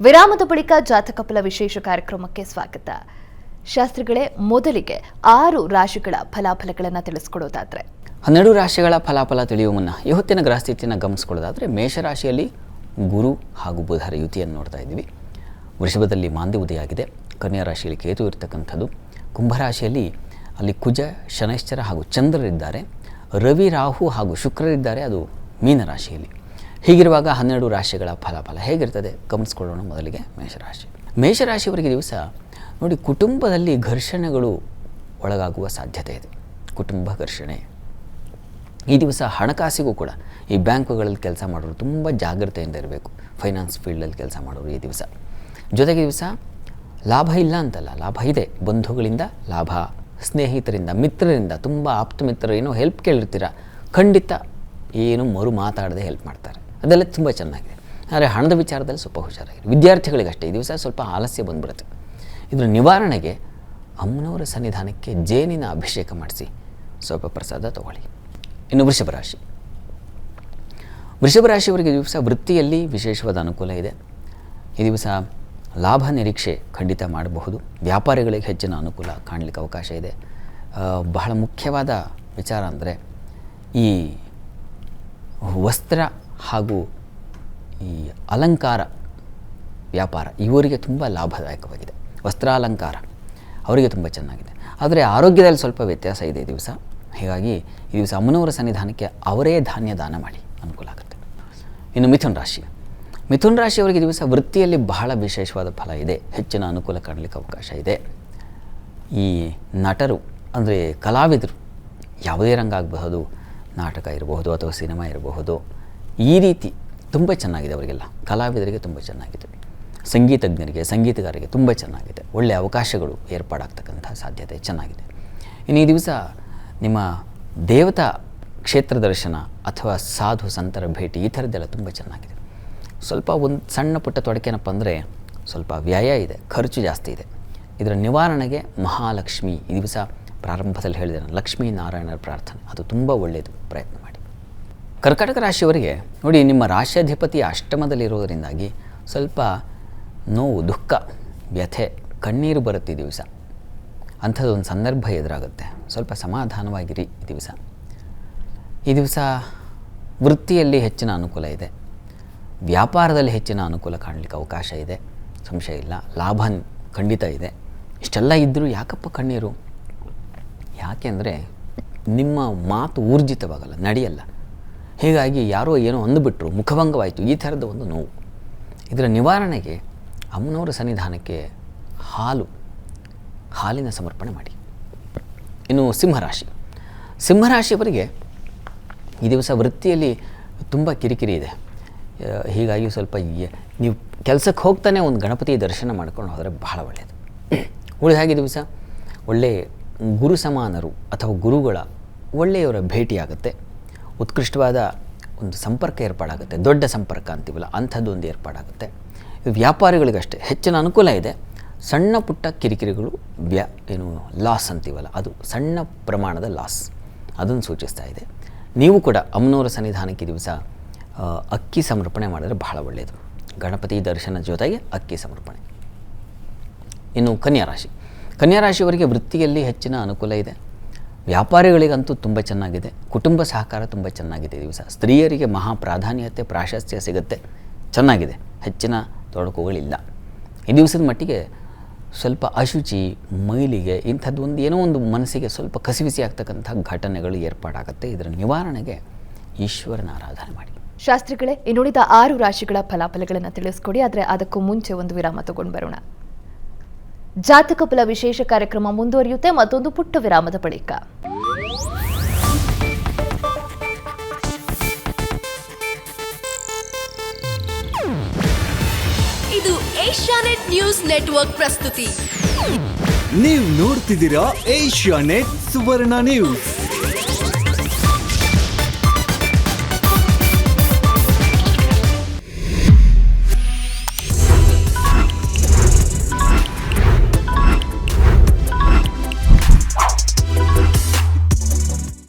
ವಿರಾಮದ ಬಳಿಕ ಜಾತಕ ಫಲ ವಿಶೇಷ ಕಾರ್ಯಕ್ರಮಕ್ಕೆ ಸ್ವಾಗತ. ಶಾಸ್ತ್ರಿಗಳೇ, ಮೊದಲಿಗೆ ಆರು ರಾಶಿಗಳ ಫಲಾಫಲಗಳನ್ನು ತಿಳಿಸ್ಕೊಡೋದಾದ್ರೆ. ಹನ್ನೆರಡು ರಾಶಿಗಳ ಫಲಾಫಲ ತಿಳಿಯುವ ಮುನ್ನ ಇವತ್ತಿನ ಗ್ರಹಸ್ಥಿತಿಯನ್ನು ಗಮನಿಸ್ಕೊಳ್ಳೋದಾದರೆ ಮೇಷರಾಶಿಯಲ್ಲಿ ಗುರು ಹಾಗೂ ಬುಧರ ಯುತಿಯನ್ನು ನೋಡ್ತಾ ಇದ್ದೀವಿ. ವೃಷಭದಲ್ಲಿ ಮಾಂದ್ಯ ಉದಯಾಗಿದೆ ಕನ್ಯಾ ರಾಶಿಯಲ್ಲಿ ಕೇತು ಇರತಕ್ಕಂಥದ್ದು. ಕುಂಭರಾಶಿಯಲ್ಲಿ ಅಲ್ಲಿ ಕುಜ, ಶನೈಶ್ಚರ ಹಾಗೂ ಚಂದ್ರರಿದ್ದಾರೆ. ರವಿ, ರಾಹು ಹಾಗೂ ಶುಕ್ರರಿದ್ದಾರೆ. ಅದು ಮೀನರಾಶಿಯಲ್ಲಿ ಹೀಗಿರುವಾಗ ಹನ್ನೆರಡು ರಾಶಿಗಳ ಫಲಾಫಲ ಹೇಗಿರ್ತದೆ? ಗಮನಿಸ್ಕೊಳ್ಳೋಣ ಮೊದಲಿಗೆ ಮೇಷರಾಶಿ. ಮೇಷರಾಶಿಯವರಿಗೆ ದಿವಸ ನೋಡಿ ಕುಟುಂಬದಲ್ಲಿ ಘರ್ಷಣೆಗಳು ಒಳಗಾಗುವ ಸಾಧ್ಯತೆ ಇದೆ. ಕುಟುಂಬ ಘರ್ಷಣೆ. ಈ ದಿವಸ ಹಣಕಾಸಿಗೂ ಕೂಡ ಈ ಬ್ಯಾಂಕುಗಳಲ್ಲಿ ಕೆಲಸ ಮಾಡೋರು ತುಂಬ ಜಾಗ್ರತೆಯಿಂದ ಇರಬೇಕು. ಫೈನಾನ್ಸ್ ಫೀಲ್ಡಲ್ಲಿ ಕೆಲಸ ಮಾಡೋರು ಈ ದಿವಸ. ಜೊತೆಗೆ ದಿವಸ ಲಾಭ ಇಲ್ಲ ಅಂತಲ್ಲ, ಲಾಭ ಇದೆ. ಬಂಧುಗಳಿಂದ ಲಾಭ, ಸ್ನೇಹಿತರಿಂದ, ಮಿತ್ರರಿಂದ, ತುಂಬ ಆಪ್ತ ಮಿತ್ರರು ಏನೋ ಹೆಲ್ಪ್ ಕೇಳಿರ್ತೀರ? ಖಂಡಿತ ಏನು ಮರು ಮಾತಾಡದೆ ಹೆಲ್ಪ್ ಮಾಡ್ತಾರೆ. ಅದೆಲ್ಲ ತುಂಬ ಚೆನ್ನಾಗಿದೆ. ಆದರೆ ಹಣದ ವಿಚಾರದಲ್ಲಿ ಸ್ವಲ್ಪ ಹುಷಾರಾಗಿದೆ ವಿದ್ಯಾರ್ಥಿಗಳಿಗಷ್ಟೇ ಈ ದಿವಸ ಸ್ವಲ್ಪ ಆಲಸ್ಯ ಬಂದ್ಬಿಡುತ್ತೆ. ಇದರ ನಿವಾರಣೆಗೆ ಅಮ್ಮನವರ ಸನ್ನಿಧಾನಕ್ಕೆ ಜೇನಿನ ಅಭಿಷೇಕ ಮಾಡಿಸಿ ಸ್ವಲ್ಪ ಪ್ರಸಾದ ತಗೊಳ್ಳಿ. ಇನ್ನು ವೃಷಭ ರಾಶಿ. ವೃಷಭ ರಾಶಿಯವರಿಗೆ ದಿವಸ ವೃತ್ತಿಯಲ್ಲಿ ವಿಶೇಷವಾದ ಅನುಕೂಲ ಇದೆ. ಈ ದಿವಸ ಲಾಭ ನಿರೀಕ್ಷೆ ಖಂಡಿತ ಮಾಡಬಹುದು. ವ್ಯಾಪಾರಿಗಳಿಗೆ ಹೆಚ್ಚಿನ ಅನುಕೂಲ ಕಾಣಲಿಕ್ಕೆ ಅವಕಾಶ ಇದೆ. ಬಹಳ ಮುಖ್ಯವಾದ ವಿಚಾರ ಅಂದರೆ ಈ ವಸ್ತ್ರ ಹಾಗೂ ಈ ಅಲಂಕಾರ ವ್ಯಾಪಾರ ಇವರಿಗೆ ತುಂಬ ಲಾಭದಾಯಕವಾಗಿದೆ. ವಸ್ತ್ರಾಲಂಕಾರ ಅವರಿಗೆ ತುಂಬ ಚೆನ್ನಾಗಿದೆ. ಆದರೆ ಆರೋಗ್ಯದಲ್ಲಿ ಸ್ವಲ್ಪ ವ್ಯತ್ಯಾಸ ಇದೆ ದಿವಸ. ಹೀಗಾಗಿ ಈ ದಿವಸ ಅಮ್ಮನವರ ಸನ್ನಿಧಾನಕ್ಕೆ ಅವರೇ ಧಾನ್ಯ ದಾನ ಮಾಡಿ ಅನುಕೂಲ ಆಗುತ್ತೆ. ಇನ್ನು ಮಿಥುನ್ ರಾಶಿ. ಮಿಥುನ್ ರಾಶಿಯವರಿಗೆ ದಿವಸ ವೃತ್ತಿಯಲ್ಲಿ ಬಹಳ ವಿಶೇಷವಾದ ಫಲ ಇದೆ. ಹೆಚ್ಚಿನ ಅನುಕೂಲ ಕಾಣಲಿಕ್ಕೆ ಅವಕಾಶ ಇದೆ. ಈ ನಟರು, ಅಂದರೆ ಕಲಾವಿದರು ಯಾವುದೇ ರಂಗ ಆಗಬಹುದು, ನಾಟಕ ಇರಬಹುದು ಅಥವಾ ಸಿನಿಮಾ ಇರಬಹುದು ಈ ರೀತಿ ತುಂಬ ಚೆನ್ನಾಗಿದೆ ಅವರಿಗೆಲ್ಲ. ಕಲಾವಿದರಿಗೆ ತುಂಬ ಚೆನ್ನಾಗಿದೆ. ಸಂಗೀತಜ್ಞರಿಗೆ, ಸಂಗೀತಗಾರರಿಗೆ ತುಂಬ ಚೆನ್ನಾಗಿದೆ. ಒಳ್ಳೆಯ ಅವಕಾಶಗಳು ಏರ್ಪಾಡಾಗ್ತಕ್ಕಂಥ ಸಾಧ್ಯತೆ ಚೆನ್ನಾಗಿದೆ. ಇನ್ನು ಈ ದಿವಸ ನಿಮ್ಮ ದೇವತಾ ಕ್ಷೇತ್ರ ದರ್ಶನ ಅಥವಾ ಸಾಧು ಸಂತರ ಭೇಟಿ ಈ ಥರದ್ದೆಲ್ಲ ತುಂಬ ಚೆನ್ನಾಗಿದೆ. ಸ್ವಲ್ಪ ಒಂದು ಸಣ್ಣ ಪುಟ್ಟ ತೊಡಕೇನಪ್ಪ ಅಂದರೆ ಸ್ವಲ್ಪ ವ್ಯಯ ಇದೆ, ಖರ್ಚು ಜಾಸ್ತಿ ಇದೆ. ಇದರ ನಿವಾರಣೆಗೆ ಮಹಾಲಕ್ಷ್ಮಿ ಈ ದಿವಸ ಪ್ರಾರಂಭದಲ್ಲಿ ಹೇಳಿದೆ ನಾನು ಲಕ್ಷ್ಮೀ ನಾರಾಯಣರ ಪ್ರಾರ್ಥನೆ. ಅದು ತುಂಬ ಒಳ್ಳೆಯದು ಪ್ರಯತ್ನ ಕರ್ಕಾಟಕ ರಾಶಿಯವರಿಗೆ ನೋಡಿ, ನಿಮ್ಮ ರಾಶ್ಯಾಧಿಪತಿ ಅಷ್ಟಮದಲ್ಲಿರೋದರಿಂದಾಗಿ ಸ್ವಲ್ಪ ನೋವು, ದುಃಖ, ವ್ಯಥೆ, ಕಣ್ಣೀರು ಬರುತ್ತೆ ದಿವಸ. ಅಂಥದ್ದೊಂದು ಸಂದರ್ಭ ಎದುರಾಗುತ್ತೆ. ಸ್ವಲ್ಪ ಸಮಾಧಾನವಾಗಿರಿ ಈ ದಿವಸ. ಈ ದಿವಸ ವೃತ್ತಿಯಲ್ಲಿ ಹೆಚ್ಚಿನ ಅನುಕೂಲ ಇದೆ. ವ್ಯಾಪಾರದಲ್ಲಿ ಹೆಚ್ಚಿನ ಅನುಕೂಲ ಕಾಣಲಿಕ್ಕೆ ಅವಕಾಶ ಇದೆ. ಸಂಶಯ ಇಲ್ಲ. ಲಾಭ ಖಂಡಿತ ಇದೆ. ಇಷ್ಟೆಲ್ಲ ಇದ್ದರೂ ಯಾಕಪ್ಪ ಕಣ್ಣೀರು? ಯಾಕೆಂದರೆ ನಿಮ್ಮ ಮಾತು ಊರ್ಜಿತವಾಗಲ್ಲ, ನಡೆಯಲ್ಲ. ಹೀಗಾಗಿ ಯಾರೋ ಏನೋ ಅಂದುಬಿಟ್ರು, ಮುಖಭಂಗವಾಯಿತು, ಈ ಥರದ ಒಂದು ನೋವು. ಇದರ ನಿವಾರಣೆಗೆ ಅಮ್ಮನವರ ಸನ್ನಿಧಾನಕ್ಕೆ ಹಾಲು, ಹಾಲಿನ ಸಮರ್ಪಣೆ ಮಾಡಿ. ಇನ್ನು ಸಿಂಹರಾಶಿ. ಸಿಂಹರಾಶಿಯವರಿಗೆ ಈ ದಿವಸ ವೃತ್ತಿಯಲ್ಲಿ ತುಂಬ ಕಿರಿಕಿರಿ ಇದೆ. ಹೀಗಾಗಿ ಸ್ವಲ್ಪ ನೀವು ಕೆಲಸಕ್ಕೆ ಹೋಗ್ತಾನೆ ಒಂದು ಗಣಪತಿ ದರ್ಶನ ಮಾಡ್ಕೊಂಡು ಹೋದರೆ ಬಹಳ ಒಳ್ಳೆಯದು ಉಳಿದ ಹಾಗೆ ದಿವಸ ಒಳ್ಳೆಯ ಗುರು ಸಮಾನರು ಅಥವಾ ಗುರುಗಳ ಒಳ್ಳೆಯವರ ಭೇಟಿಯಾಗುತ್ತೆ. ಉತ್ಕೃಷ್ಟವಾದ ಒಂದು ಸಂಪರ್ಕ ಏರ್ಪಾಡಾಗುತ್ತೆ. ದೊಡ್ಡ ಸಂಪರ್ಕ ಅಂತೀವಲ್ಲ, ಅಂಥದ್ದು ಒಂದು ಏರ್ಪಾಡಾಗುತ್ತೆ. ವ್ಯಾಪಾರಿಗಳಿಗಷ್ಟೇ ಹೆಚ್ಚಿನ ಅನುಕೂಲ ಇದೆ. ಸಣ್ಣ ಪುಟ್ಟ ಕಿರಿಕಿರಿಗಳು ವ್ಯಾ, ಏನು ಲಾಸ್ ಅಂತೀವಲ್ಲ, ಅದು ಸಣ್ಣ ಪ್ರಮಾಣದ ಲಾಸ್ ಅದನ್ನು ಸೂಚಿಸ್ತಾ ಇದೆ. ನೀವು ಕೂಡ ಅಮ್ಮನವರ ಸನ್ನಿಧಾನಕ್ಕೆ ದಿವಸ ಅಕ್ಕಿ ಸಮರ್ಪಣೆ ಮಾಡಿದರೆ ಬಹಳ ಒಳ್ಳೆಯದು ಗಣಪತಿ ದರ್ಶನ ಜೊತೆಗೆ ಅಕ್ಕಿ ಸಮರ್ಪಣೆ. ಇನ್ನು ಕನ್ಯಾ ರಾಶಿ ಕನ್ಯಾ ರಾಶಿಯವರಿಗೆ ವೃತ್ತಿಯಲ್ಲಿ ಹೆಚ್ಚಿನ ಅನುಕೂಲ ಇದೆ. ವ್ಯಾಪಾರಿಗಳಿಗಂತೂ ತುಂಬ ಚೆನ್ನಾಗಿದೆ. ಕುಟುಂಬ ಸಹಕಾರ ತುಂಬ ಚೆನ್ನಾಗಿದೆ ದಿವಸ. ಸ್ತ್ರೀಯರಿಗೆ ಮಹಾ ಪ್ರಾಧಾನ್ಯತೆ, ಪ್ರಾಶಸ್ತ್ಯ ಸಿಗುತ್ತೆ. ಚೆನ್ನಾಗಿದೆ. ಹೆಚ್ಚಿನ ತೊಡಕುಗಳಿಲ್ಲ. ಈ ದಿವಸದ ಮಟ್ಟಿಗೆ ಸ್ವಲ್ಪ ಅಶುಚಿ, ಮೈಲಿಗೆ ಇಂಥದ್ದು ಒಂದು ಏನೋ ಒಂದು ಮನಸ್ಸಿಗೆ ಸ್ವಲ್ಪ ಕಸಿವಿಸಿ ಆಗ್ತಕ್ಕಂಥ ಘಟನೆಗಳು ಏರ್ಪಾಡಾಗುತ್ತೆ. ಇದರ ನಿವಾರಣೆಗೆ ಈಶ್ವರನ ಆರಾಧನೆ ಮಾಡಿ. ಶಾಸ್ತ್ರಿಗಳೇ ಇನ್ನುಳಿದ ಆರು ರಾಶಿಗಳ ಫಲಾಫಲಗಳನ್ನು ತಿಳಿಸ್ಕೊಡಿ. ಆದರೆ ಅದಕ್ಕೂ ಮುಂಚೆ ಒಂದು ವಿರಾಮ ತಗೊಂಡು ಬರೋಣ. ಜಾತಕ ಫಲ ವಿಶೇಷ ಕಾರ್ಯಕ್ರಮ ಮುಂದುವರಿಯುತ್ತೆ. ಮತ್ತೊಂದು ಪುಟ್ಟ ವಿರಾಮದ ಬಳಿಕ. ಇದು ಏಷ್ಯಾನೆಟ್ ನ್ಯೂಸ್ ನೆಟ್ವರ್ಕ್ ಪ್ರಸ್ತುತಿ. ನೀವು ನೋಡ್ತಿದ್ದೀರಾ ಏಷ್ಯಾ ನೆಟ್ ಸುವರ್ಣ ನ್ಯೂಸ್.